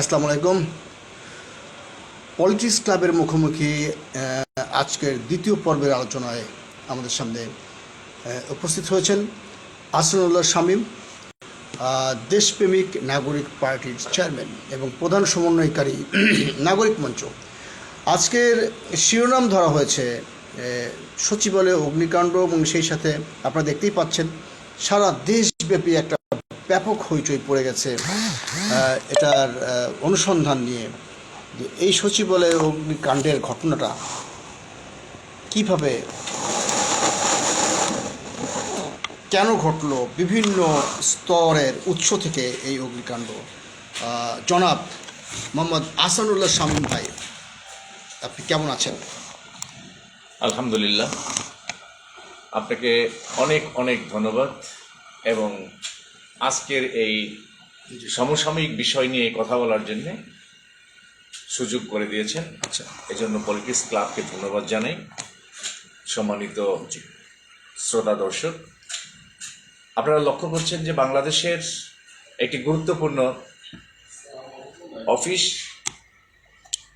আসসালামু আলাইকুম। পলিটিক্স ক্লাবের মুখোমুখি আজকের দ্বিতীয় পর্বের আলোচনায় আমাদের সামনে উপস্থিত হয়েছেন আসনুল্লাহ শামীম দেশপ্রেমিক নাগরিক পার্টির চেয়ারম্যান এবং প্রধান সমন্বয়কারী, নাগরিক মঞ্চ। আজকের শিরোনাম ধরা হয়েছে সচিবালয়ে অগ্নিকাণ্ড এবং সেই সাথে আপনারা দেখতেই পাচ্ছেন, সারা দেশব্যাপী একটা ব্যাপক হইচই পড়ে গেছে এটার অনুসন্ধান নিয়ে। যে এই সচিবালয়ে অগ্নিকাণ্ডের ঘটনাটা কীভাবে, কেন ঘটলো, বিভিন্ন স্তরের উৎস থেকে এই অগ্নিকাণ্ড? জনাব মোহাম্মদ আসানুল্লাহ শামীম ভাই, আপনি কেমন আছেন? আলহামদুলিল্লাহ। আপনাকে অনেক অনেক ধন্যবাদ এবং আজকের এই সমসাময়িক বিষয় নিয়ে কথা বলার জন্যে সুযোগ করে দিয়েছেন। আচ্ছা। এজন্য পলিটিক্স ক্লাবকে ধন্যবাদ জানাই। সম্মানিত শ্রোতা দর্শক আপনারা লক্ষ্য করছেন যে বাংলাদেশের একটি গুরুত্বপূর্ণ অফিস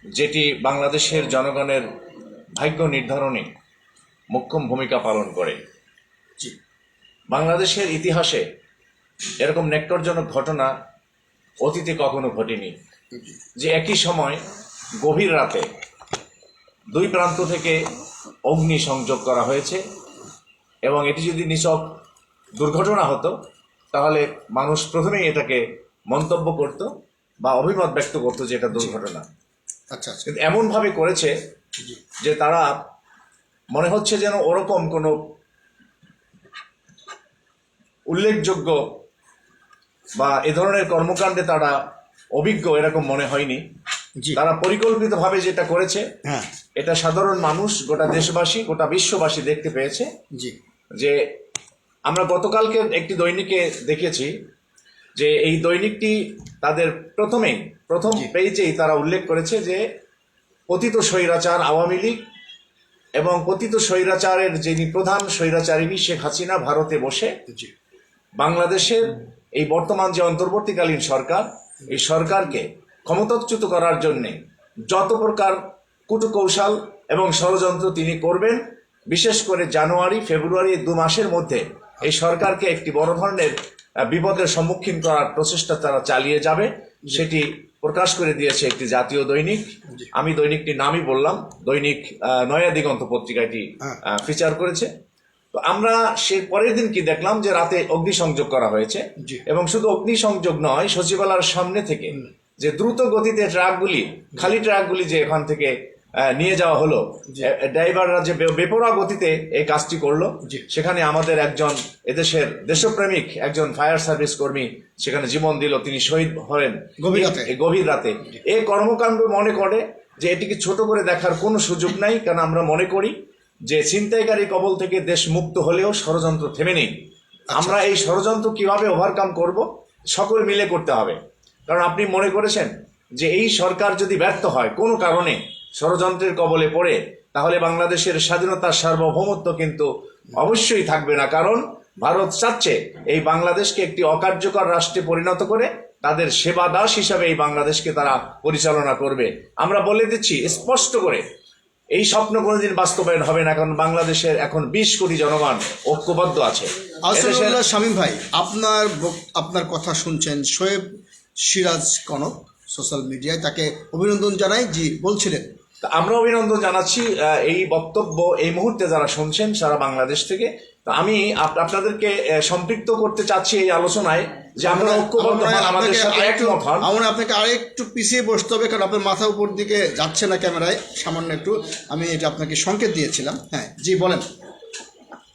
যেটি বাংলাদেশের জনগণের ভাগ্য নির্ধারণে মোক্ষম ভূমিকা পালন করে। জি। বাংলাদেশের ইতিহাসে এরকম নেক্টরজনক ঘটনা অতীতে কখনো ঘটেনি। যে একই সময় গভীর রাতে দুই প্রান্ত থেকে অগ্নি সংযোগ করা হয়েছে এবং এটি যদি নিছক দুর্ঘটনা হতো তাহলে মানুষ প্রথমেই এটাকে মন্তব্য করত বা অভিমত ব্যক্ত করতো যে এটা দুর্ঘটনা। আচ্ছা আচ্ছা। কিন্তু এমনভাবে করেছে যে তারা মনে হচ্ছে যেন ওরকম কোনো উল্লেখযোগ্য বা এ ধরনের কর্মকাণ্ডে তারা অভিজ্ঞ এরকম মনে হয়নি। তারা পরিকল্পিতভাবে যেটা করেছে হ্যাঁ। এটা সাধারণ মানুষ গোটা দেশবাসী গোটা বিশ্ববাসী দেখতে পেয়েছে। জি। যে আমরা গতকালকে একটি দৈনিকে দেখেছি যে এই দৈনিকটি তাদের প্রথমেই প্রথম। পেজেই তারা উল্লেখ করেছে যে পতিত স্বৈরাচার আওয়ামী লীগ এবং পতিত স্বৈরাচারের যিনি প্রধান স্বৈরাচারিণী শেখ হাসিনা ভারতে বসে জি। বাংলাদেশের এই বর্তমান যে অন্তর্বর্তীকালীন সরকার এই সরকারকে ক্ষমতাচ্যুত করার জন্য যত প্রকার কুটকৌশল এবং ষড়যন্ত্র তিনি করবেন বিশেষ করে জানুয়ারি ফেব্রুয়ারি দু মাসের মধ্যে এই সরকারকে একটি বড় ধরনের বিপদের সম্মুখীন করার প্রচেষ্টা তারা চালিয়ে যাবে। সেটি প্রকাশ করে দিয়েছে একটি জাতীয় দৈনিক। আমি দৈনিকটির নামই বললাম দৈনিক নয়া দিগন্ত পত্রিকাটি হ্যাঁ। ফিচার করেছে। তো আমরা সে পরের দিন কি দেখলাম যে রাতে অগ্নিসংযোগ করা হয়েছে। এবং শুধু অগ্নিসংযোগ নয় সচিবালয়ের সামনে থেকে যে দ্রুত গতিতে ট্রাকগুলি খালি ট্রাকগুলি যে এখান থেকে নিয়ে যাওয়া হলো। ড্রাইভাররা যে বেপরোয়া গতিতে এই কাজটি করল সেখানে আমাদের একজন এদেশের দেশপ্রেমিক একজন ফায়ার সার্ভিস কর্মী সেখানে জীবন দিল তিনি শহীদ হলেন গভীর রাতে। গভীর রাতে এই কর্মকাণ্ড মনে করে যে এটিকে ছোট করে দেখার কোনো সুযোগ নাই কারণ আমরা মনে করি যে ছিনতাইকারী কবল থেকে দেশ মুক্ত হলেও ষড়যন্ত্র থেমে নেই। আমরা এই ষড়যন্ত্র কীভাবে ওভারকাম করব সকল মিলে করতে হবে। কারণ আপনি মনে করেছেন যে এই সরকার যদি ব্যর্থ হয় কোনো কারণে ষড়যন্ত্রের কবলে পড়ে তাহলে বাংলাদেশের স্বাধীনতার সার্বভৌমত্ব কিন্তু অবশ্যই থাকবে না। কারণ ভারত চাচ্ছে এই বাংলাদেশকে একটি অকার্যকর রাষ্ট্রে পরিণত করে তাদের সেবা দাস হিসাবে এই বাংলাদেশকে তারা পরিচালনা করবে। আমরা বলে দিচ্ছি স্পষ্ট করে এই স্বপ্ন কোনোদিন বাস্তবায়ন হবে না কারণ বাংলাদেশের এখন বিশ কোটি জনগণ ঐক্যবদ্ধ আছে। শামীম ভাই আপনার আপনার কথা শুনছেন শোয়েব সিরাজ কনক সোশ্যাল মিডিয়ায় তাকে অভিনন্দন জানাই জি বলছিলেন। তা আমরা অভিনন্দন জানাচ্ছি এই বক্তব্য এই মুহূর্তে যারা শুনছেন সারা বাংলাদেশ থেকে। তো আমি আপ- আপনাদেরকে সম্পৃক্ত করতে চাচ্ছি এই আলোচনায়। যে আমরা ঐক্যবদ্ধ আমাদের আপনাকে সাথে আরেকটু- একমত হন। আমার আপনাকে আরেকটু পিছিয়ে বসতে হবে কারণ আপনার মাথা উপর দিকে যাচ্ছে না ক্যামেরায় সামান্য একটু। আমি এটা আপনাকে সংকেত দিয়েছিলাম। হ্যাঁ জি বলেন।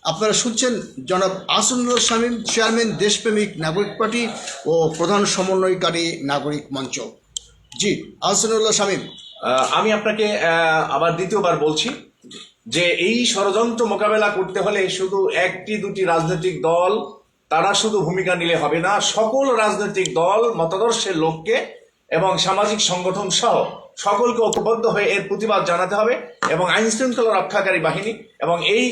আপনারা শুনছেন জনাব আসনুল্লাহ শামীম চেয়ারম্যান দেশপ্রেমিক নাগরিক পার্টি ও প্রধান সমন্বয়কারী নাগরিক মঞ্চ। জি আসনুল্লাহ শামীম। আমি আপনাকে আবার দ্বিতীয়বার বলছি যে এই ষড়যন্ত্র মোকাবেলা করতে হলে শুধু একটি দুটি রাজনৈতিক দল তারা শুধু ভূমিকা নিলে হবে না সকল রাজনৈতিক দল মতাদর্শের লোককে এবং সামাজিক সংগঠন সহ সকলকে ঐক্যবদ্ধ হয়ে এর প্রতিবাদ জানাতে হবে এবং আইন শৃঙ্খলা রক্ষাকারী বাহিনী এবং এই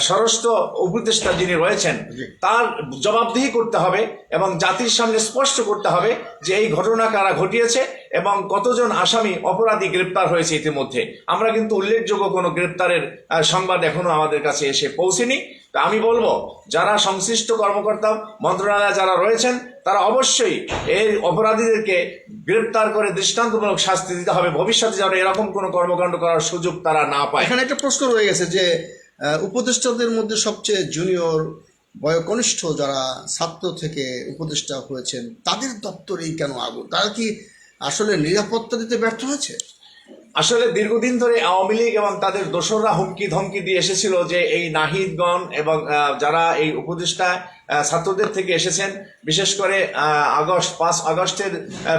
স্বরাষ্ট্র উপদেষ্টা যিনি রয়েছেন তার জবাবদিহি করতে হবে এবং জাতির সামনে স্পষ্ট করতে হবে যে এই ঘটনা কারা ঘটিয়েছে এবং কতজন আসামি অপরাধী গ্রেপ্তার হয়েছে ইতিমধ্যে। আমরা কিন্তু উল্লেখযোগ্য কোনো গ্রেপ্তারের সংবাদ এখনও আমাদের কাছে এসে পৌঁছেনি। তা আমি বলব, যারা সংশ্লিষ্ট কর্মকর্তা, মন্ত্রণালয়ে যারা রয়েছেন, তারা অবশ্যই এই অপরাধীদেরকে গ্রেপ্তার করে দৃষ্টান্তমূলক শাস্তি দিতে হবে। ভবিষ্যতে যেন এরকম কোনো কর্মকাণ্ড করার সুযোগ তারা না পায়। এখানে একটা প্রশ্ন রয়ে গেছে যে উপদেষ্টাদের মধ্যে সবচেয়ে জুনিয়র বয়কনিষ্ঠ যারা ছাত্র থেকে উপদেষ্টা হয়েছেন, তাদের দপ্তরেই কেন আগুন? তারা কি আসলে নিরাপত্তা দিতে ব্যর্থ হয়েছে? আসলে দীর্ঘদিন ধরে আওয়ামী লীগ এবং তাদের দোসররা হুমকি ধমকি দিয়ে এসেছিল যে এই নাহিদগণ এবং যারা এই উপদেষ্টা ছাত্রদের থেকে এসেছেন বিশেষ করে আগস্ট পাঁচ আগস্টের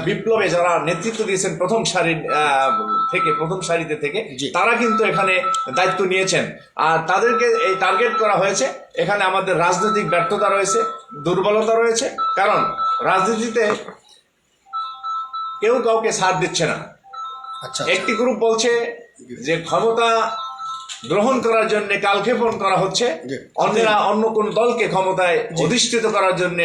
বিপ্লবে যারা নেতৃত্ব দিয়েছেন প্রথম সারির থেকে প্রথম সারিতে থেকে। তারা কিন্তু এখানে দায়িত্ব নিয়েছেন আর তাদেরকে এই টার্গেট করা হয়েছে এখানে আমাদের রাজনৈতিক ব্যর্থতা রয়েছে দুর্বলতা রয়েছে কারণ রাজনীতিতে কেউ কাউকে সাথ দিচ্ছে না একটি গ্রুপ বলছে যে ক্ষমতা গ্রহণ করার জন্য কালক্ষেপণ করা হচ্ছে। অন্যরা অন্য কোন দলকে ক্ষমতায় অধিষ্ঠিত করার জন্য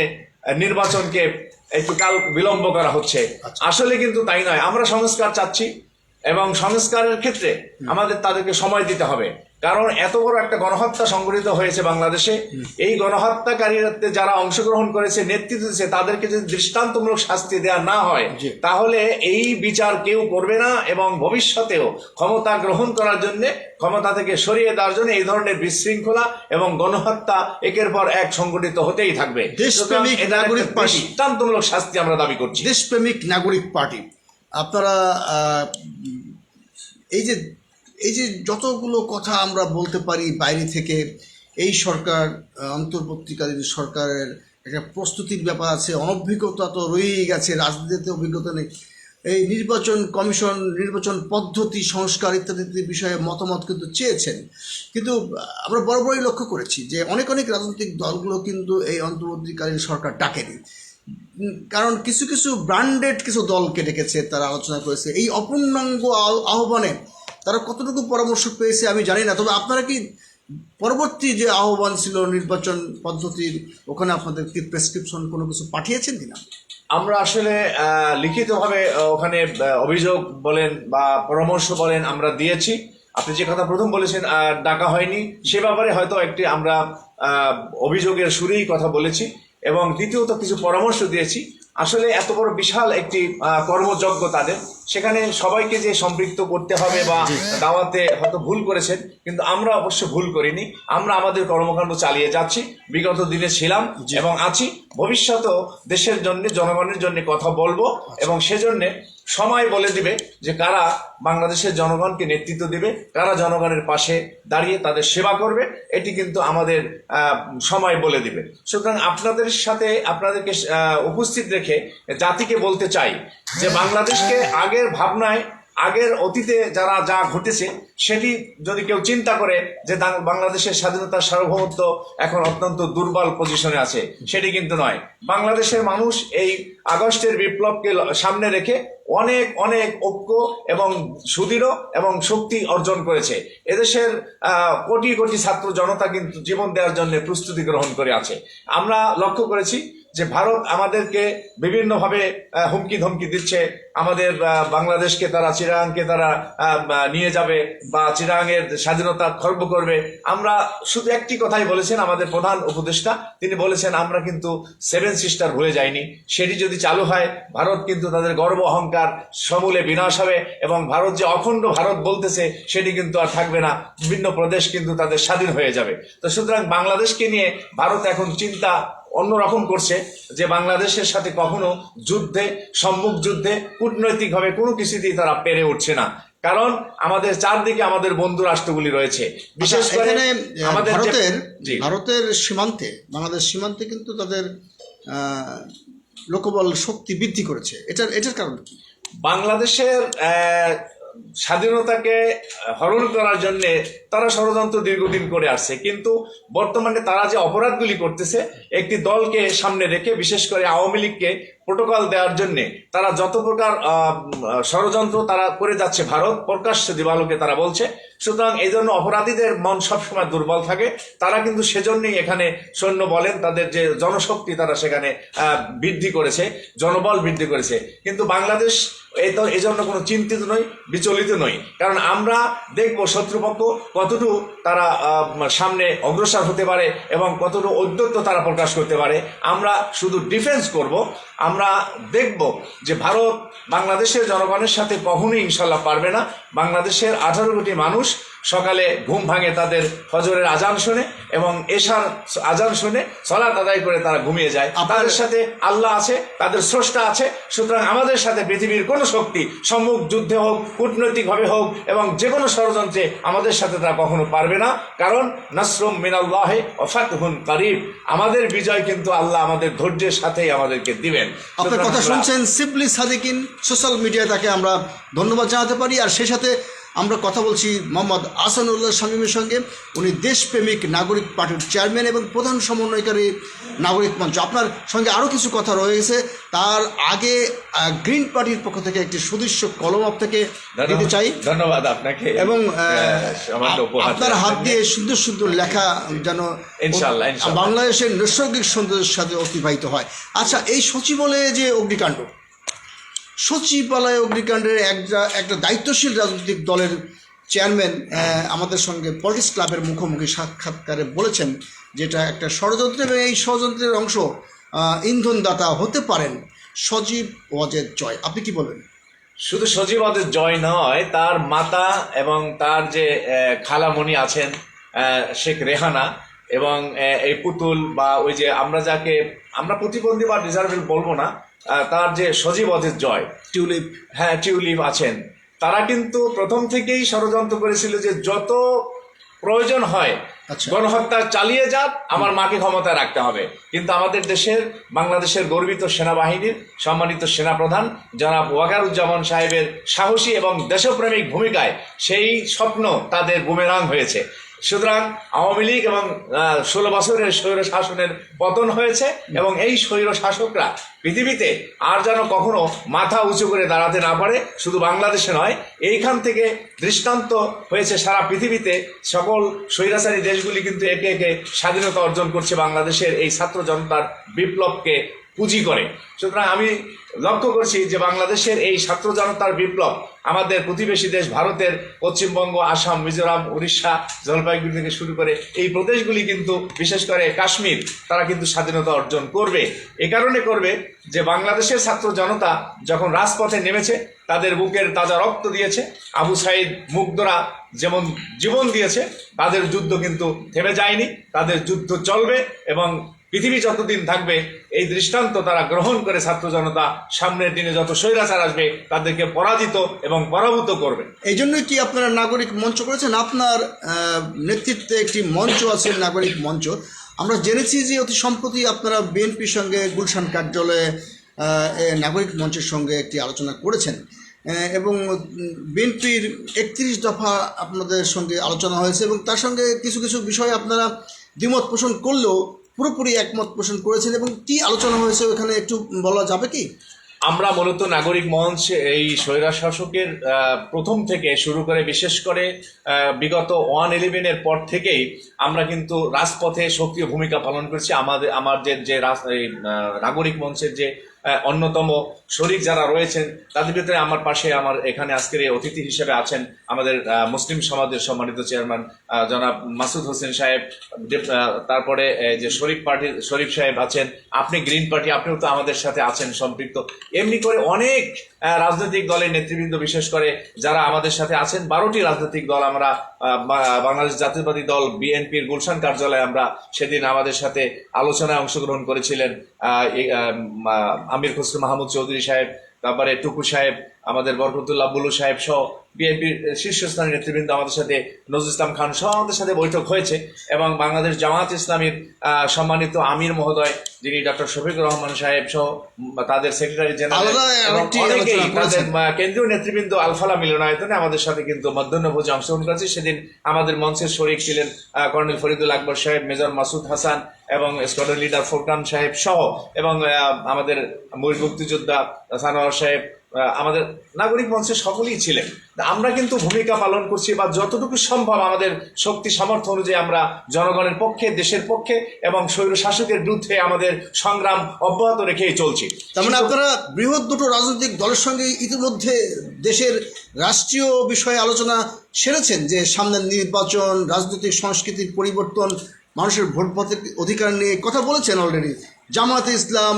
নির্বাচনকে একটু কাল বিলম্ব করা হচ্ছে। আচ্ছা। আসলে কিন্তু তাই নয়। আমরা সংস্কার চাচ্ছি এবং সংস্কারের ক্ষেত্রে আমাদের তাদেরকে সময় দিতে হবে। কারণ এত বড় একটা গণহত্যা সংঘটিত হয়েছে বাংলাদেশে। এই গণহত্যাকারীতে যারা অংশগ্রহণ করেছে নেতৃত্ব দিয়েছে তাদেরকে যদি দৃষ্টান্তমূলক শাস্তি দেওয়া না হয়। তাহলে এই বিচার কেউ করবে না এবং ভবিষ্যতেও ক্ষমতা গ্রহণ করার জন্য ক্ষমতা থেকে সরিয়ে দেওয়ার জন্য এই ধরনের বিশৃঙ্খলা এবং গণহত্যা একের পর এক সংগঠিত হতেই থাকবে। দেশপ্রেমিক নাগরিক পার্টি। দৃষ্টান্তমূলক শাস্তি আমরা দাবি করছি। দেশপ্রেমিক নাগরিক পার্টি। আপনারা এই যে এই যে যতগুলো কথা আমরা বলতে পারি বাইরে থেকে, এই সরকার অন্তর্বর্তীকালীন সরকারের একটা প্রস্তুতির ব্যাপার আছে, অনভিজ্ঞতা তো রয়েই গেছে, রাজনীতিতে অভিজ্ঞতা নেই। এই নির্বাচন কমিশন, নির্বাচন পদ্ধতি, সংস্কার ইত্যাদি বিষয়ে মতামত কিন্তু চেয়েছেন। কিন্তু আমরা বরাবরই লক্ষ্য করেছি যে অনেক অনেক রাজনৈতিক দলগুলো কিন্তু এই অন্তর্বর্তীকালীন সরকার ডাকেনি। কারণ কিছু কিছু ব্র্যান্ডেড কিছু দলকে ডেকেছে, তারা আলোচনা করেছে। এই অপূর্ণাঙ্গ আহ্বানে তারা কতটুকু পরামর্শ পেয়েছে আমি জানি না। তবে আপনারা কি পরবর্তী যে আহ্বান ছিল নির্বাচন পদ্ধতির, ওখানে আপনাদের কি প্রেসক্রিপশন কোনো কিছু পাঠিয়েছেন কিনা? আমরা আসলে লিখিতভাবে ওখানে অভিযোগ বলেন বা পরামর্শ বলেন আমরা দিয়েছি। আপনি যে কথা প্রথম বলেছেন ডাকা হয়নি। সে ব্যাপারে হয়তো একটি আমরা অভিযোগের সুরেই কথা বলেছি। এবং দ্বিতীয়ত কিছু পরামর্শ দিয়েছি। আসলে এত বড় বিশাল একটি কর্মযজ্ঞ তাদের। সেখানে সবাইকে যে সম্পৃক্ত করতে হবে বা দাওয়াতে হয়তো ভুল করেছেন কিন্তু আমরা অবশ্য ভুল করিনি। আমরা আমাদের কর্মকাণ্ড চালিয়ে যাচ্ছি। বিগত দিনে ছিলাম এবং আছি। ভবিষ্যতেও দেশের জন্য জনগণের জন্য কথা বলব এবং সেজন্য সময় বলে দিবে যে কারা বাংলাদেশের জনগণকে নেতৃত্ব দেবে, কারা জনগণের পাশে দাঁড়িয়ে তাদের সেবা করবে, এটি কিন্তু আমাদের সময় বলে দিবে। সুতরাং আপনাদের সাথে আপনাদেরকে উপস্থিত রেখে জাতিকে বলতে চাই যে বাংলাদেশকে আগের ভাবনায় আগের অতীতে যারা যা ঘটেছে, সেটি যদি কেউ চিন্তা করে যে বাংলাদেশের স্বাধীনতার সার্বভৌমত্ব এখন অত্যন্ত দুর্বল পজিশনে আছে, সেটি কিন্তু নয়। বাংলাদেশের মানুষ এই আগস্টের বিপ্লবকে সামনে রেখে অনেক অনেক ঐক্য এবং সুদৃঢ় এবং শক্তি অর্জন করেছে। এদেশের কোটি কোটি ছাত্র জনতা কিন্তু জীবন দেওয়ার জন্য প্রস্তুতি গ্রহণ করে আছে। আমরা লক্ষ্য করেছি যে ভারত আমাদেরকে বিভিন্নভাবে হুমকি ধমকি দিচ্ছে। আমাদের বাংলাদেশকে তারা চিরাংকে তারা নিয়ে যাবে বা চিরাঙের স্বাধীনতা খর্ব করবে। আমরা শুধু একটি কথাই বলেছেন, আমাদের প্রধান উপদেষ্টা, তিনি বলেছেন, আমরা কিন্তু সেভেন সিস্টার ভুলে যাইনি। সেটি যদি চালু হয়, ভারত কিন্তু তাদের গর্ব, অহংকার সমূলে বিনাশ হবে এবং ভারত যে অখণ্ড ভারত বলতেছে, সেটি কিন্তু আর থাকবে না। বিভিন্ন প্রদেশ কিন্তু তাদের স্বাধীন হয়ে যাবে। তো সুতরাং বাংলাদেশকে নিয়ে ভারত এখন চিন্তা অন্যরকম করছে যে বাংলাদেশের সাথে কখনো যুদ্ধে সম্মুখ যুদ্ধে কূটনৈতিকভাবে কোনো কিছুতেই তারা পেরে উঠছে না। কারণ আমাদের চারদিকে আমাদের বন্ধু রাষ্ট্রগুলি রয়েছে। বিশেষ আচ্ছা, করে আমাদের ভারতের ভারতের সীমান্তে বাংলাদেশ সীমান্তে কিন্তু তাদের লোকবল শক্তি বৃদ্ধি করেছে। এটার এটার কারণ কি? বাংলাদেশের স্বাধীনতাকে হরণ করার জন্য তারা ষড়যন্ত্র দীর্ঘদিন করে আসছে। কিন্তু বর্তমানে তারা যে অপরাধগুলি করতেছে, একটি দলকে সামনে রেখে, বিশেষ করে আওয়ামী লীগকে প্রোটোকল দেওয়ার জন্য তারা যত প্রকার ষড়যন্ত্র তারা করে যাচ্ছে ভারত, প্রকাশ্যে দিবালোকে তারা বলছে। সুতরাং এই জন্য অপরাধীদের মন সবসময় দুর্বল থাকে। তারা কিন্তু সেজন্যই এখানে সৈন্য বলেন, তাদের যে জনশক্তি তারা সেখানে বৃদ্ধি করেছে, জনবল বৃদ্ধি করেছে। কিন্তু বাংলাদেশ এই তো, এই জন্য কোনো চিন্তিত নই বিচলিত নই কারণ আমরা দেখব শত্রুপক্ষ কতটুকু তারা সামনে অগ্রসর হতে পারে এবং কতটুকু ঔদ্ধত্য তারা প্রকাশ করতে পারে। আমরা শুধু ডিফেন্স করব, আমরা দেখব যে ভারত বাংলাদেশের জনগণের সাথে কখনোই ইনশাল্লাহ পারবে না। বাংলাদেশের আঠারো কোটি মানুষ সকালে ঘুম ভাঙে তাদের ফজরের আজান শুনে এবং এশার আজান শুনে সলাত আদায় করে তারা ঘুমিয়ে যায়। তাদের সাথে আল্লাহ আছে তাদের স্রষ্টা আছে সুতরাং আমাদের সাথে পৃথিবীর কোনো শক্তি সম্মুখ যুদ্ধে হোক কূটনৈতিকভাবে হোক এবং যে কোনো ষড়যন্ত্রে আমাদের সাথে তারা কখনো পারবে না। কারণ নাসরুম মিনাল্লাহে অফাতহুন কারিব। আমাদের বিজয় কিন্তু আল্লাহ আমাদের ধৈর্যের সাথেই আমাদেরকে দিবেন। আপনার কথা শুনছেন সিম্পলি সাদিকিন সোশ্যাল মিডিয়ায় তাকে আমরা ধন্যবাদ জানাতে পারি। আর সেই সাথে আমরা কথা বলছি মোহাম্মদ আসানুল্লাহ শামীমের সঙ্গে। উনি দেশপ্রেমিক নাগরিক পার্টির চেয়ারম্যান এবং প্রধান সমন্বয়কারী নাগরিক মঞ্চ। আপনার সঙ্গে আরও কিছু কথা রয়েছে। তার আগে গ্রিন পার্টির পক্ষ থেকে একটি সুদৃশ্য কলম আপনাকে দিতে চাই। ধন্যবাদ আপনাকে। এবং আপনার হাত দিয়ে সুন্দর সুন্দর লেখা যেন। বাংলাদেশের নৈসর্গিক সৌন্দর্যের সাথে অতিবাহিত হয়। আচ্ছা এই সচিবালয়ে যে অগ্নিকাণ্ড সচিবালয় অগ্নিকাণ্ডের একটা একটা দায়িত্বশীল রাজনৈতিক দলের চেয়ারম্যান আমাদের সঙ্গে পলিটিক্স ক্লাবের মুখোমুখি সাক্ষাৎকারে বলেছেন যেটা একটা ষড়যন্ত্র এবং এই ষড়যন্ত্রের অংশ ইন্ধনদাতা হতে পারেন সজীব ওয়াজেদ জয়। আপনি কি বলবেন? শুধু সজীবদের জয় নয়, তার মাতা এবং তার যে খালামণি আছেন শেখ রেহানা এবং এই পুতুল বা ওই যে আমরা যাকে, আমরা প্রতিবন্ধী বা ডিজার্ভেল বলব না তার যে সজীবদের জয় টিউলিপ। হ্যাঁ টিউলিপ আছেন। তারা কিন্তু প্রথম থেকেই ষড়যন্ত্র করেছিল যে যত প্রয়োজন হয় আচ্ছা। গণহত্যা চালিয়ে যাক আমার মাকে ক্ষমতায় রাখতে হবে। কিন্তু আমাদের দেশের বাংলাদেশের গর্বিত সেনাবাহিনীর সম্মানিত সেনাপ্রধান জনাব ওয়াকারুজ্জামান সাহেবের সাহসী এবং দেশপ্রেমিক ভূমিকায় সেই স্বপ্ন তাদের বুমেরাং হয়েছে। সুতরাং আওয়ামী লীগ এবং ষোলো বছরের স্বৈর শাসনের পতন হয়েছে এবং এই স্বৈর শাসকরা পৃথিবীতে আর যেন কখনো মাথা উঁচু করে দাঁড়াতে না পারে, শুধু বাংলাদেশে নয়, এইখান থেকে দৃষ্টান্ত হয়েছে সারা পৃথিবীতে। সকল স্বৈরাচারী দেশগুলি কিন্তু একে একে স্বাধীনতা অর্জন করছে বাংলাদেশের এই ছাত্র জনতার বিপ্লবকে পুঁজি করে। সুতরাং আমি লক্ষ্য করছি যে বাংলাদেশের এই ছাত্র জনতার বিপ্লব আমাদের প্রতিবেশী দেশ ভারতের পশ্চিমবঙ্গ, আসাম, মিজোরাম, উড়িষ্যা, জলপাইগুড়ি থেকে শুরু করে এই প্রদেশগুলি কিন্তু, বিশেষ করে কাশ্মীর, তারা কিন্তু স্বাধীনতা অর্জন করবে। এ কারণে করবে যে বাংলাদেশের ছাত্র জনতা যখন রাজপথে নেমেছে, তাদের বুকের তাজা রক্ত দিয়েছে, আবু সাইদ মুগ্ধরা যেমন জীবন দিয়েছে, তাদের যুদ্ধ কিন্তু থেমে যায়নি, তাদের যুদ্ধ চলবে এবং পৃথিবী যতদিন থাকবে, এই দৃষ্টান্ত তারা গ্রহণ করে ছাত্র জনতা, সামনের দিনে যত স্বৈরাচার আসবে, তাদেরকে পরাজিত এবং পরাভূত করবে। এই জন্যই কি আপনারা নাগরিক মঞ্চ করেছেন? আপনার নেতৃত্বে একটি মঞ্চ আছে, নাগরিক মঞ্চ। আমরা জেনেছি যে অতি সম্প্রতি আপনারা বিএনপির সঙ্গে গুলশান কার্যালয়ে নাগরিক মঞ্চের সঙ্গে একটি আলোচনা করেছেন। এবং বিএনপির একত্রিশ দফা আপনাদের সঙ্গে আলোচনা হয়েছে এবং তার সঙ্গে কিছু কিছু বিষয়ে আপনারা দ্বিমত পোষণ করলেও পুরোপুরি একমত পোষণ করেছেন এবং কি আলোচনা হয়েছে ওখানে একটু বলা যাবে কি? আমরা মূলত নাগরিক মঞ্চ এই স্বৈরা শাসকের প্রথম থেকে শুরু করে বিশেষ করে বিগত ওয়ান ইলেভেনের পর থেকেই আমরা কিন্তু রাজপথে সক্রিয় ভূমিকা পালন করছি। আমাদের আমাদের যে নাগরিক মঞ্চের যে অন্যতম শরিক যারা রয়েছেন, তাদের ভিতরে আমার পাশে আমার এখানে আজকের এই অতিথি হিসেবে আছেন আমাদের মুসলিম সমাজের সম্মানিত চেয়ারম্যান জনাব মাসুদ হোসেন সাহেব তারপরে যে শরীফ পার্টির শরীফ সাহেব আছেন, আপনি গ্রিন পার্টি, আপনিও তো আমাদের সাথে আছেন সম্পৃক্ত। এমনি করে অনেক রাজনৈতিক দলের নেতৃবৃন্দ, বিশেষ করে যারা আমাদের সাথে আছেন, বারোটি রাজনৈতিক দল আমরা বাংলাদেশ জাতীয়বাদী দল, বিএনপির গুলশান কার্যালয়ে আমরা সেদিন আমাদের সাথে আলোচনায় অংশগ্রহণ করেছিলেন আমির খসরু মাহমুদ চৌধুরী সাহেব তারপরে টুকু সাহেব আমাদের বরকতুল্লাহ বুলু সাহেব সহ বিএনপির শীর্ষস্থানীয় নেতৃবৃন্দ আমাদের সাথে নজরুল ইসলাম খান সহ আমাদের সাথে বৈঠক হয়েছে এবং বাংলাদেশ জামাত ইসলামীর সম্মানিত আমির মহোদয় যিনি ডক্টর শফিকুর রহমান সাহেব সহ তাদের সেক্রেটারি জেনারেল। তাদের কেন্দ্রীয় নেতৃবৃন্দ আলফালা মিলনায়তনে আমাদের সাথে কিন্তু মধ্যাহ্নভোজে অংশগ্রহণ করেছে সেদিন আমাদের মঞ্চের শরিক ছিলেন কর্নেল ফরিদুল আকবর সাহেব মেজর মাসুদ হাসান এবং স্কোয়াড্রন লিডার ফোরকান সাহেব সহ এবং আমাদের মহির মুক্তিযোদ্ধা সানোয়ার সাহেব আমাদের নাগরিক মঞ্চে সকলেই ছিলেন। আমরা কিন্তু ভূমিকা পালন করছি বা যতটুকু সম্ভব আমাদের শক্তি সামর্থ্য অনুযায়ী আমরা জনগণের পক্ষে, দেশের পক্ষে এবং স্বৈর শাসকের বিরুদ্ধে আমাদের সংগ্রাম অব্যাহত রেখেই চলছি। তার মানে আপনারা বৃহৎ দুটো রাজনৈতিক দলের সঙ্গে ইতিমধ্যে দেশের রাষ্ট্রীয় বিষয়ে আলোচনা সেরেছেন যে সামনের নির্বাচন, রাজনৈতিক সংস্কৃতির পরিবর্তন মানুষের ভোট পথের অধিকার নিয়ে কথা বলেছেন অলরেডি জামাতে ইসলাম,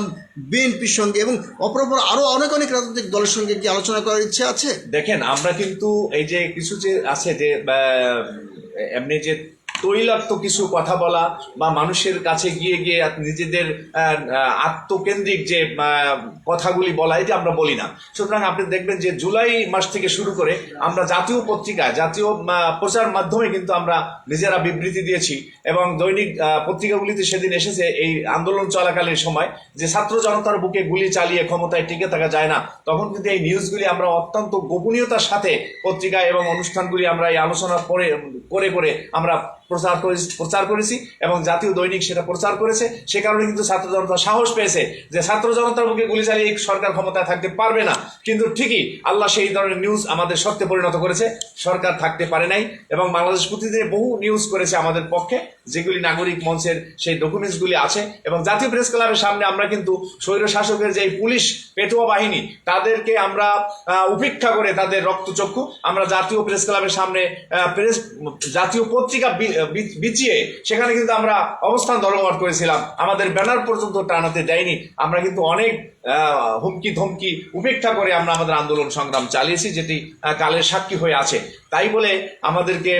বিএনপির সঙ্গে এবং অপরপর আরও অনেক অনেক রাজনৈতিক দলের সঙ্গে কি আলোচনা করার ইচ্ছে আছে? দেখেন, আমরা কিন্তু এই যে কিছু যে আছে যে এমনি যে তৈলাক্ত কিছু কথা বলা বা মানুষের কাছে গিয়ে গিয়ে নিজেদের আত্মকেন্দ্রিক যে কথাগুলি বলা, এটি আমরা বলি না। সুতরাং আপনি দেখবেন যে জুলাই মাস থেকে শুরু করে আমরা জাতীয় পত্রিকায় জাতীয় প্রচার মাধ্যমে কিন্তু আমরা নিজেরা বিবৃতি দিয়েছি এবং দৈনিক পত্রিকাগুলিতে সেদিন এসেছে এই আন্দোলন চলাকালীন সময় যে ছাত্র জনতার বুকে গুলি চালিয়ে ক্ষমতায় টিকে থাকা যায় না। তখন কিন্তু এই নিউজগুলি আমরা অত্যন্ত গোপনীয়তার সাথে পত্রিকা এবং অনুষ্ঠানগুলি আমরা এই আলোচনা করে করে আমরা প্রচার প্রচার করেছি এবং জাতীয় দৈনিক সেটা প্রচার করেছে। সে কারণে কিন্তু ছাত্র জনতা সাহস পেয়েছে যে ছাত্র জনতার মুখে গুলি চালিয়ে সরকার ক্ষমতায় থাকতে পারবে না। কিন্তু ঠিকই আল্লাহ সেই ধরনের নিউজ আমাদের সত্যে পরিণত করেছে। সরকার থাকতে পারে নাই এবং বাংলাদেশ প্রতিদিনে বহু নিউজ করেছে আমাদের পক্ষে, যেগুলি নাগরিক মঞ্চের সেই ডকুমেন্টসগুলি আছে এবং জাতীয় প্রেস ক্লাবের সামনে আমরা কিন্তু স্বৈর শাসকের যে পুলিশ পেটুয়া বাহিনী, তাদেরকে আমরা উপেক্ষা করে তাদের রক্তচক্ষু। আমরা জাতীয় প্রেস ক্লাবের সামনে প্রেস জাতীয় পত্রিকা বিচিয়ে সেখানে কিন্তু আমরা অবস্থান ধর্মঘট করেছিলাম। আমাদের ব্যানার পর্যন্ত টানাতে দেয়নি। আমরা কিন্তু অনেক হুমকি ধমকি উপেক্ষা করে আমরা আমাদের আন্দোলন সংগ্রাম চালিয়েছি, যেটি কালের সাক্ষী হয়ে আছে। তাই বলে আমাদেরকে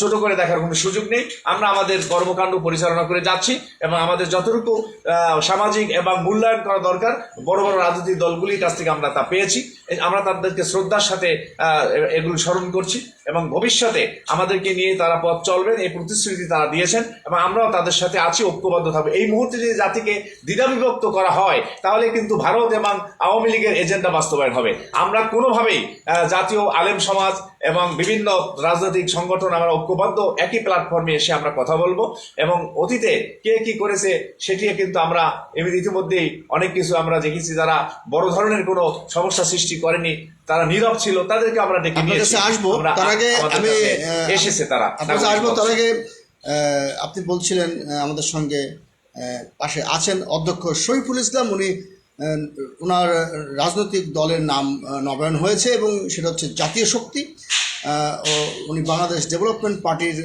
ছোট করে দেখার কোনো সুযোগ নেই। আমরা আমাদের কর্মকাণ্ড পরিচালনা করে যাচ্ছি এবং আমাদের যতটুকু সামাজিক এবং মূল্যায়ন করা দরকার, বড় বড় রাজনৈতিক দলগুলির কাছ থেকে আমরা তা পেয়েছি। আমরা তাদেরকে শ্রদ্ধার সাথে এগুলো স্মরণ করছি এবং ভবিষ্যতে আমাদেরকে নিয়ে তারা পথ চলবেন, এই প্রতিশ্রুতি তারা দিয়েছেন এবং আমরাও তাদের সাথে আছি, ঐক্যবদ্ধ থাকব। এই মুহূর্তে যদি জাতিকে দ্বিধাবিভক্ত করা হয়, তাহলে কিন্তু ভারত এবং আওয়ামী লীগের এজেন্ডা বাস্তবায়ন হবে। আমরা কোনোভাবেই জাতীয় আলেম সমাজ এবং বিভিন্ন রাজনৈতিক সংগঠন আমরা ঐক্যবদ্ধ একই প্ল্যাটফর্মে এসে আমরা কথা বলব এবং অতীতে কে কি করেছে সেটি কিন্তু আমরা এমনি ইতিমধ্যেই অনেক কিছু আমরা দেখেছি। যারা বড় ধরনের কোনো সমস্যা সৃষ্টি করেনি তারা নীরব ছিল তাদেরকে আমরা ডেকে কাছে আসব। তার আগে আমি এসেছে তারা আসব। তার আগে আপনি বলছিলেন আমাদের সঙ্গে পাশে আছেন অধ্যক্ষ শরীফুল ইসলাম। উনি ওনার রাজনৈতিক দলের নাম নবায়ন হয়েছে এবং সেটা হচ্ছে জাতীয় শক্তি। উনি বাংলাদেশ ডেভেলপমেন্ট পার্টির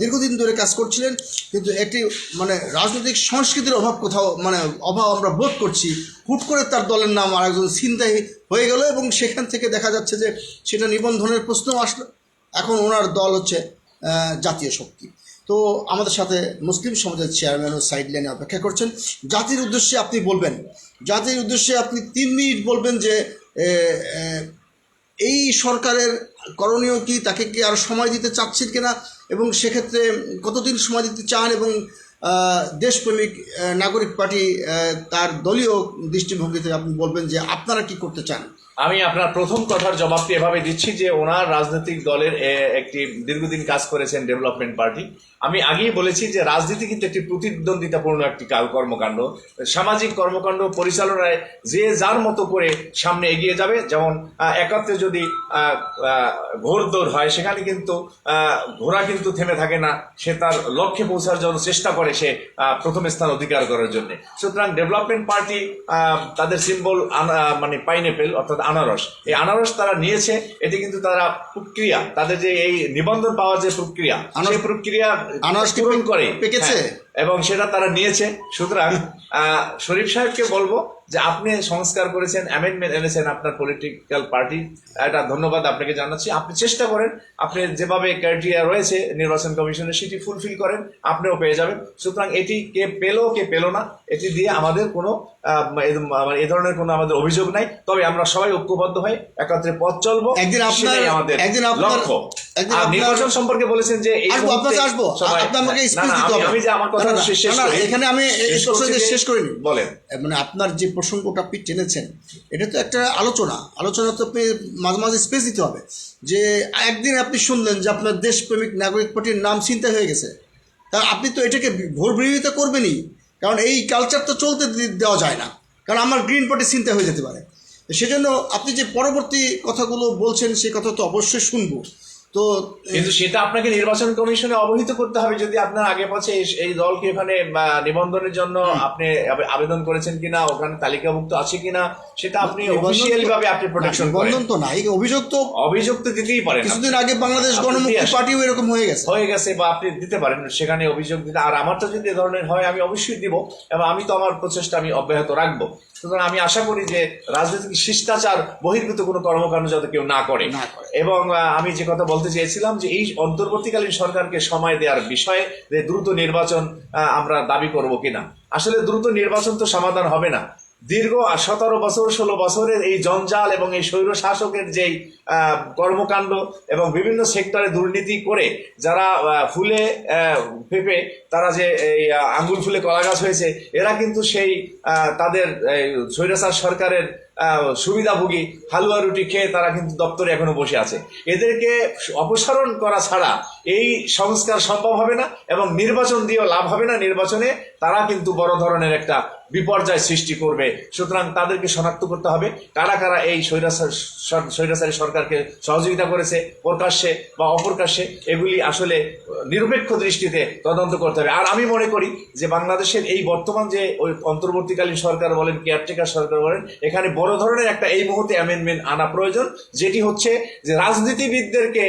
দীর্ঘদিন ধরে কাজ করছিলেন, কিন্তু একটি মানে রাজনৈতিক সংস্কৃতির অভাব কোথাও মানে অভাব আমরা বোধ করছি, হুট করে তার দলের নাম আরেকজন ছিনতাই হয়ে গেল এবং সেখান থেকে দেখা যাচ্ছে যে সেটা নিবন্ধনের প্রশ্ন আসলো। এখন ওনার দল হচ্ছে জাতীয় শক্তি। তো আমাদের সাথে মুসলিম সমাজের চেয়ারম্যানও সাইড লাইনে অপেক্ষা করছেন। জাতির উদ্দেশ্যে আপনি বলবেন, জাতির উদ্দেশ্যে আপনি তিন মিনিট বলবেন যে এই সরকারের করণীয় কি? তাকে কি আর সময় দিতে চাচ্ছেন কিনা? এবং সেক্ষেত্রে কতদিন সময় দিতে চান? এবং দেশপ্রেমিক নাগরিক পার্টি তার দলীয় দৃষ্টিভঙ্গিতে আপনি বলবেন যে আপনারা কি করতে চান? আমি আপনার প্রথম কথার জবাবটি এভাবে দিচ্ছি যে ওনার রাজনৈতিক দলের একটি দীর্ঘদিন কাজ করেছেন ডেভেলপমেন্ট পার্টি। আমি আগেই বলেছি যে রাজনীতি কিন্তু একটি প্রতিদ্বন্দ্বিতাপূর্ণ একটি কাল কর্মকাণ্ড। সামাজিক কর্মকাণ্ড পরিচালনায় যে যার মতো করে সামনে এগিয়ে যাবে, যেমন একাত্রে যদি ঘোড়দৌড় হয়, সেখানে কিন্তু ঘোড়া কিন্তু থেমে থাকে না, সে তার লক্ষ্যে পৌঁছার জন্য চেষ্টা করে সে প্রথম স্থান অধিকার করার জন্য। সুতরাং ডেভেলপমেন্ট পার্টি তাদের সিম্বল মানে পাইনঅ্যাপেল অর্থাৎ আনারস। এই আনারস তারা নিয়েছে এটি কিন্তু তারা প্রক্রিয়া তাদের যে এই নিবন্ধন পাওয়ার যে প্রক্রিয়া সেই প্রক্রিয়া আনারস পূরণ করে। পেকেছে? হ্যাঁ, এবং সেটা তারা নিয়েছে। সুতরাং শরীফ সাহেবকে বলব যে আপনি সংস্কার করেছেন অ্যামেন্ডমেন্ট এনেছেন আপনার পলিটিক্যাল পার্টি এটা ধন্যবাদ আপনাকে জানাচ্ছি। আপনি চেষ্টা করেন আপনি যেভাবে ক্রাইটেরিয়া রয়েছে নির্বাচন কমিশনের সেটি ফুলফিল করেন আপনিও পেয়ে যাবেন। সুতরাং এটি কে পেল কে পেল না এটি দিয়ে আমাদের কোনো এ- মানে ধরনের কোনো আমাদের অভিযোগ নাই। তবে আমরা সবাই ঐক্যবদ্ধ হয়ে একত্রে পথ চলবো একদিন আপনার- আমাদের একদিন লক্ষ্য। নির্বাচন সম্পর্কে বলেছেন যে আসব দিতে আমি- হবে। আমি যে আমার কথা শেষ। এখানে আমি শেষ করিনি। বলেন। মানে আপনার যে প্রসঙ্গটা আপনি টেনেছেন এটা তো একটা আলোচনা। আলোচনা তো আপনি মাঝে মাঝে স্পেস দিতে হবে। যে একদিন আপনি শুনলেন যে আপনার দেশপ্রেমিক নাগরিক পার্টির নাম চিন্তা হয়ে গেছে। তা আপনি তো এটাকে ভোর বিরোধিতা করবেনই, কারণ এই কালচার তো চলতে দেওয়া যায় না। কারণ আমার গ্রিন পার্টি চিন্তা হয়ে যেতে পারে। সেজন্য আপনি যে পরবর্তী কথাগুলো বলছেন সেই কথা তো অবশ্যই শুনব। তো কিন্তু সেটা আপনাকে নির্বাচন কমিশনে অবহিত করতে হবে যদি আপনার আগে পাশে এই- দলকে এখানে নিবন্ধনের জন্য আপনি আবেদন করেছেন কিনা ওখানে তালিকাভুক্ত আছে কিনা সেটা আপনি অফিসিয়ালি ভাবে আপনি প্রোটেকশন করেন। নিবন্ধন তো নাই অভিযোগ তো অভিযোগ তো দিতেই পারেন কিছুদিন আগে বাংলাদেশ গণমুক্তি পার্টিও এরকম হয়ে গেছে। হয়ে গেছে বা আপনি দিতে পারেন সেখানে অভিযোগ দিতে আর আমারটা যদি এ ধরনের হয় আমি অবশ্যই দিব এবং আমি তো আমার প্রচেষ্টা আমি অব্যাহত রাখব। সুতরাং আমি আশা করি যে রাজনৈতিক শিষ্টাচার বহির্ভূত কোনো কর্মকাণ্ড যাতে কেউ না করে। এবং আমি যে কথা বলতে চেয়েছিলাম যে এই অন্তর্বর্তীকালীন সরকারকে সময় দেওয়ার বিষয়ে যে দ্রুত নির্বাচন আমরা দাবি করব কিনা। আসলে দ্রুত নির্বাচন তো সমাধান হবে না। দীর্ঘ সতেরো বছর, ষোলো বছরের এই জঞ্জাল এবং এই স্বৈর শাসকের যেই কর্মকাণ্ড এবং বিভিন্ন সেক্টরে দুর্নীতি করে যারা ফুলে পেঁপে তারা যে এই আঙ্গুল ফুলে কলা গাছ হয়েছে, এরা কিন্তু সেই তাদের স্বৈরাচার সরকারের সুবিধাভোগী, হালুয়া রুটি খেয়ে তারা কিন্তু দপ্তরে এখনও বসে আছে। এদেরকে অপসারণ করা ছাড়া এই সংস্কার সম্ভব হবে না এবং নির্বাচন দিয়েও লাভ হবে না। নির্বাচনে তারা কিন্তু বড় ধরনের একটা বিপর্যয় সৃষ্টি করবে। সুতরাং তাদেরকে শনাক্ত করতে হবে। কারা কারা এই স্বৈরাচার সরকারকে সহযোগিতা করেছে, প্রকাশ্যে বা অপ্রকাশ্যে, এগুলি আসলে নিরপেক্ষ দৃষ্টিতে তদন্ত করতে হবে। আর আমি মনে করি যে বাংলাদেশের এই বর্তমান যে ওই অন্তর্বর্তীকালীন সরকার বলেন, কেয়ারটেকার সরকার বলেন, এখানে বড় ধরনের একটা এই মুহূর্তে অ্যামেন্ডমেন্ট আনা প্রয়োজন, যেটি হচ্ছে যে রাজনীতিবিদদেরকে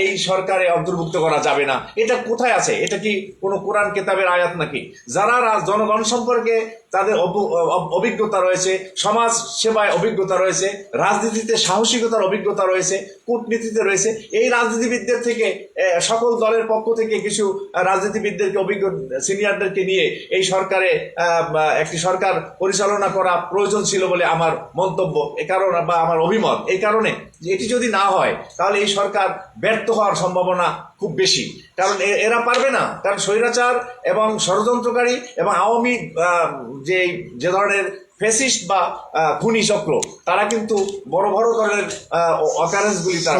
এই সরকারে অন্তর্ভুক্ত করা যাবে না। এটা কোথায় আছে? এটা কি কোনো কোরআন কেতাবের আয়াত নাকি? যারা জনগণ সম্পর্কে তাদের অভিজ্ঞতা রয়েছে, সমাজ সেবায় অভিজ্ঞতা রয়েছে, রাজনীতিতে সাহসিকতার অভিজ্ঞতা রয়েছে, কূটনীতিতে রয়েছে। এই রাজনীতিবিদদের থেকে সকল দলের পক্ষ থেকে কিছু রাজনীতিবিদদেরকে অভিজ্ঞ, সিনিয়রদেরকে নিয়ে এই সরকারে একটি সরকার পরিচালনা করা প্রয়োজন ছিল বলে আমার মন্তব্য, এ কারণ, বা আমার অভিমত এই কারণে এটি যদি না হয় তাহলে এই সরকার ব্যর্থ হওয়ার সম্ভাবনা খুব বেশি। কারণ এ- এরা পারবে না। কারণ স্বৈরাচার এবং ষড়যন্ত্রকারী এবং আওয়ামী যে যে ধরনের ফেসিস্ট বা খুনি চক্র তারা কিন্তু বড় বড় ধরনের অকারেন্সগুলি তারা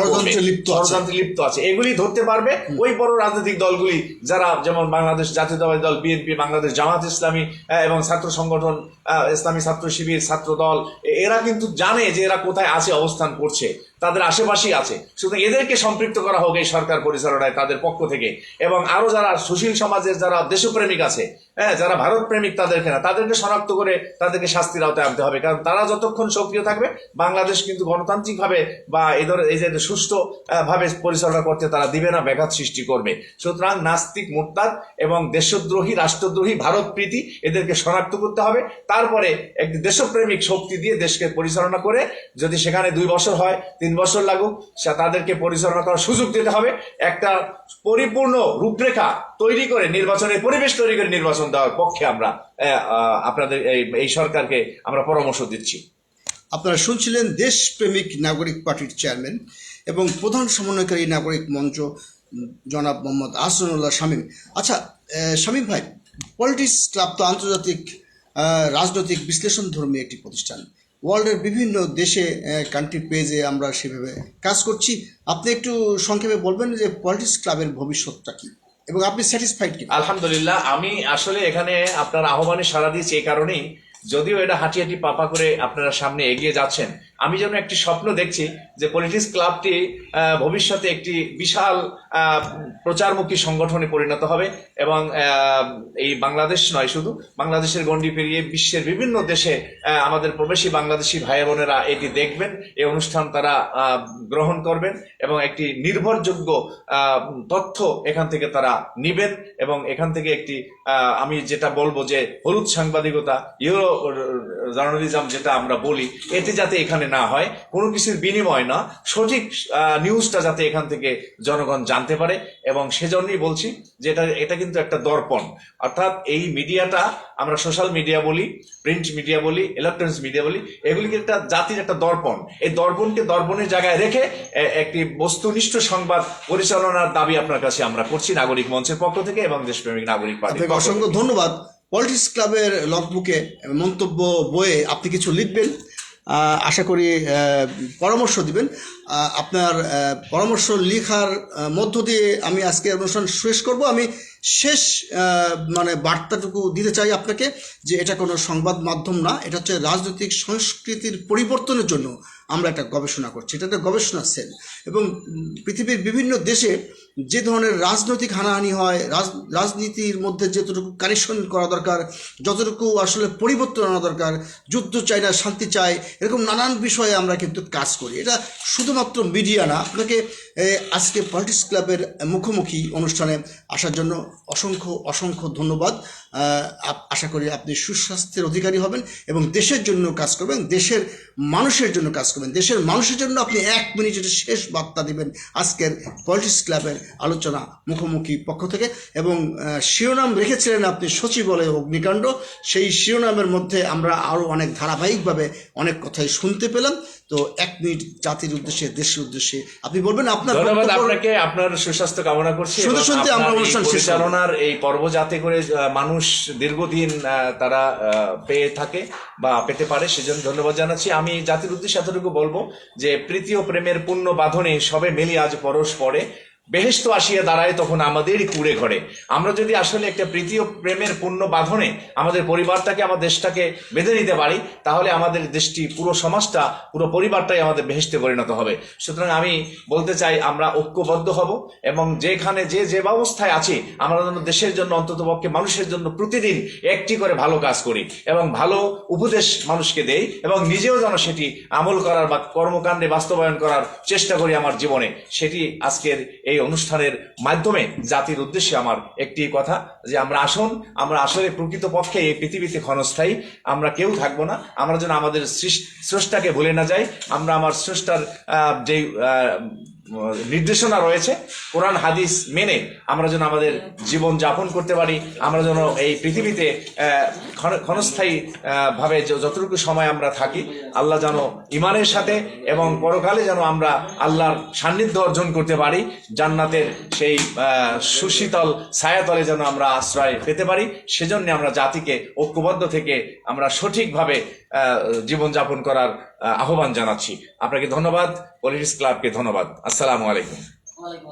ষড়যন্ত্রে লিপ্ত আছে। এগুলি ধরতে পারবে। ওই বড় রাজনৈতিক দলগুলি যারা যেমন বাংলাদেশ জাতীয়তাবাদী দল বিএনপি বাংলাদেশ জামাত ইসলামী এবং ছাত্র সংগঠন ইসলামী ছাত্র শিবির ছাত্র দল এরা কিন্তু জানে যে এরা কোথায় আছে অবস্থান করছে। তাদের আশেপাশেই আছে। সুতরাং এদেরকে সম্পৃক্ত করা হোক এই সরকার পরিচালনায় তাদের পক্ষ থেকে। এবং আরও যারা সুশীল সমাজের যারা দেশপ্রেমিক আছে হ্যাঁ যারা ভারত প্রেমিক তাদেরকে না তাদেরকে শনাক্ত করে তাদেরকে শাস্তির আওতায় আনতে হবে। কারণ তারা যতক্ষণ সক্রিয় থাকবে, বাংলাদেশ কিন্তু গণতান্ত্রিকভাবে বা এই ধর, এই যে সুষ্ঠু ভাবে পরিচালনা করতে তারা দিবে না, ব্যাঘাত সৃষ্টি করবে। সুতরাং নাস্তিক মোরতাদ এবং দেশদ্রোহী, রাষ্ট্রদ্রোহী ভারত প্রীতি এদেরকে শনাক্ত করতে হবে। তারপরে একটি দেশপ্রেমিক শক্তি দিয়ে দেশকে পরিচালনা করে, যদি সেখানে দুই বছর হয় তিন বছর লাগুক, সে তাদেরকে পরিচালনা করার সুযোগ দিতে হবে। একটা পরিপূর্ণ রূপরেখা তৈরি করে নির্বাচনের পরিবেশ তৈরি করে নির্বাচন দেওয়ার পক্ষে আমরা আপনাদের এই সরকারকে আমরা পরামর্শ দিচ্ছি। আপনারা শুনছিলেন দেশপ্রেমিক নাগরিক পার্টির চেয়ারম্যান এবং প্রধান সমন্বয়কারী নাগরিক মঞ্চ, জনাব মোহাম্মদ আসরুল্লাহ শামীম। আচ্ছা শামীম ভাই, পলিটিক্স ক্লাব তো আন্তর্জাতিক রাজনৈতিক বিশ্লেষণ ধর্মী একটি প্রতিষ্ঠান। ওয়ার্ল্ডের বিভিন্ন দেশে কান্ট্রি পেজে আমরা সেভাবে কাজ করছি। আপনি একটু সংক্ষেপে বলবেন যে পলিটিক্স ক্লাবের ভবিষ্যৎটা কি? এবং আপনি স্যাটিসফাইড কি আলহামদুলিল্লাহ, আমি আসলে এখানে আপনার আহ্বানে সাড়া দিয়েছি এই কারণেই। যদিও এটা হাঁটি হাঁটি পাপা করে আপনারা সামনে এগিয়ে যাচ্ছেন আমি যেন একটি স্বপ্ন দেখছি যে পলিটিক্স ক্লাবটি ভবিষ্যতে একটি বিশাল প্রচারমুখী সংগঠনে পরিণত হবে এবং এই বাংলাদেশ নয় শুধু, বাংলাদেশের গণ্ডি পেরিয়ে বিশ্বের বিভিন্ন দেশে আমাদের প্রবেশী বাংলাদেশি ভাই বোনেরা এটি দেখবেন, এই অনুষ্ঠান তারা গ্রহণ করবেন এবং একটি নির্ভরযোগ্য তথ্য এখান থেকে তারা নিবেন এবং এখান থেকে একটি আমি যেটা বলব যে হলুদ সাংবাদিকতা, ইউরো জার্নালিজম যেটা আমরা বলি এতে যাতে এখানে না হয় কোনো কিছুর বিনিময় না। সঠিক নিউজটা যাতে এখান থেকে জনগণ জানতে পারে এবং সেজন্যই বলছি যে এটা এটা কিন্তু একটা দর্পণ। অর্থাৎ এই মিডিয়াটা আমরা সোশ্যাল মিডিয়া বলি প্রিন্ট মিডিয়া বলি ইলেকট্রনিক্স মিডিয়া বলি এগুলিকে একটা জাতির একটা দর্পণ। এই দর্পণকে দর্পণের জায়গায় রেখে একটি বস্তুনিষ্ঠ সংবাদ পরিচালনার দাবি আপনার কাছে আমরা করছি নাগরিক মঞ্চের পক্ষ থেকে এবং দেশপ্রেমিক নাগরিক থেকে। অসংখ্য ধন্যবাদ। পলিটিক্স ক্লাবের লগবুকে মন্তব্য বইয়ে আপনি কিছু লিখবেন। আশা করি পরামর্শ দিবেন। আপনার পরামর্শ লেখার মধ্য দিয়ে আমি আজকে অনুষ্ঠান শেষ করব। আমি শেষ মানে বার্তাটুকু দিতে চাই আপনাকে যে এটা কোনো সংবাদ মাধ্যম না, এটা হচ্ছে রাজনৈতিক সংস্কৃতির পরিবর্তনের জন্য আমরা একটা গবেষণা করছি। এটা একটা গবেষণা সেল। এবং পৃথিবীর বিভিন্ন দেশে যে ধরনের রাজনৈতিক হানাহানি হয়, রাজ, রাজনীতির মধ্যে যতটুকু কানেকশন করা দরকার, যতটুকু আসলে পরিবর্তন আনা দরকার, যুদ্ধ চাই না, শান্তি চাই এরকম নানান বিষয়ে আমরা কিন্তু কাজ করি। এটা শুধুমাত্র মিডিয়া না আপনাকে আজকে পলিটিক্স ক্লাবের মুখোমুখি অনুষ্ঠানে আসার জন্য অসংখ্য অসংখ্য ধন্যবাদ। আশা করি আপনি সুস্বাস্থ্যের অধিকারী হবেন এবং দেশের জন্য কাজ করবেন, দেশের মানুষের জন্য কাজ করবেন। দেশের মানুষের জন্য আপনি এক মিনিটের শেষ বার্তা দিবেন আজকের পলিটিক্স ক্লাবের আলোচনা মুখোমুখি পক্ষ থেকে। এবং শিরোনাম রেখেছিলেন আপনি সচিবালয় অগ্নিকাণ্ড। সেই শিরোনামের মধ্যে আমরা আরও অনেক ধারাবাহিকভাবে অনেক কথাই শুনতে পেলাম। তো এক মিনিট জাতির উদ্দেশ্যে, দেশের উদ্দেশ্যে আপনি বলবেন আপনার ধন্যবাদ আপনাকে আপনার সুস্বাস্থ্য কামনা করছি শুধু শুনতে আমরা এই অনুষ্ঠান। পরিচালনার এই পর্ব যাতে করে মানুষ দীর্ঘদিন আহ, তারা আহ, পেয়ে থাকে বা পেতে পারে সেজন্য ধন্যবাদ জানাচ্ছি আমি জাতির উদ্দেশ্যে এতটুকু বলব যে প্রীতি ও প্রেমের পূর্ণ বাঁধনে সবে মিলি আজ পরশ পড়ে বেহেস্ত আসিয়া দাঁড়ায় তখন আমাদেরই কুড়ে ঘরে। আমরা যদি আসলে একটা প্রীতি ও প্রেমের পূর্ণ বাঁধনে আমাদের পরিবারটাকে, আমার দেশটাকে বেঁধে নিতে পারি, তাহলে আমাদের দেশটি, পুরো সমাজটা, পুরো পরিবারটাই আমাদের বেহেস্তে পরিণত হবে। সুতরাং আমি বলতে চাই, আমরা ঐক্যবদ্ধ হব এবং যেখানে যে যে ব্যবস্থায় আছি, আমরা যেন দেশের জন্য অন্তত পক্ষে মানুষের জন্য প্রতিদিন একটি করে ভালো কাজ করি এবং ভালো উপদেশ মানুষকে দেই এবং নিজেও যেন সেটি আমল করার বা কর্মকাণ্ডে বাস্তবায়ন করার চেষ্টা করি আমার জীবনে। সেটি আজকের এই অনুষ্ঠানের মাধ্যমে জাতির উদ্দেশ্যে আমার একটি কথা, যে আমরা আসুন, আমরা আসলে প্রকৃত পক্ষে এই পৃথিবীতে ক্ষণস্থায়ী, আমরা কেউ থাকব না, আমরা যেন আমাদের স্রষ্টাকে ভুলে না যাই, আমরা আমার স্রষ্টার যে নির্দেশনা রয়েছে কোরআন, হাদিস মেনে আমরা যেন আমাদের জীবন যাপন করতে পারি, আমরা যেন এই পৃথিবীতে ক্ষণস্থায়ী ভাবে যতটুকু সময় আমরা থাকি, আল্লাহ যেন ইমানের সাথে এবং পরকালে যেন আমরা আল্লাহর সান্নিধ্য অর্জন করতে পারি, জান্নাতের সেই সুশীতল ছায়াতলে যেন আমরা আশ্রয় পেতে পারি, সেজন্য আমরা জাতিকে ঐক্যবদ্ধ থেকে আমরা সঠিকভাবে জীবনযাপন করার আহ্বান জানাচ্ছি। আপনাকে ধন্যবাদ। পলিটিক্স ক্লাবকে ধন্যবাদ আসসালামু আলাইকুম ওয়ালাইকুম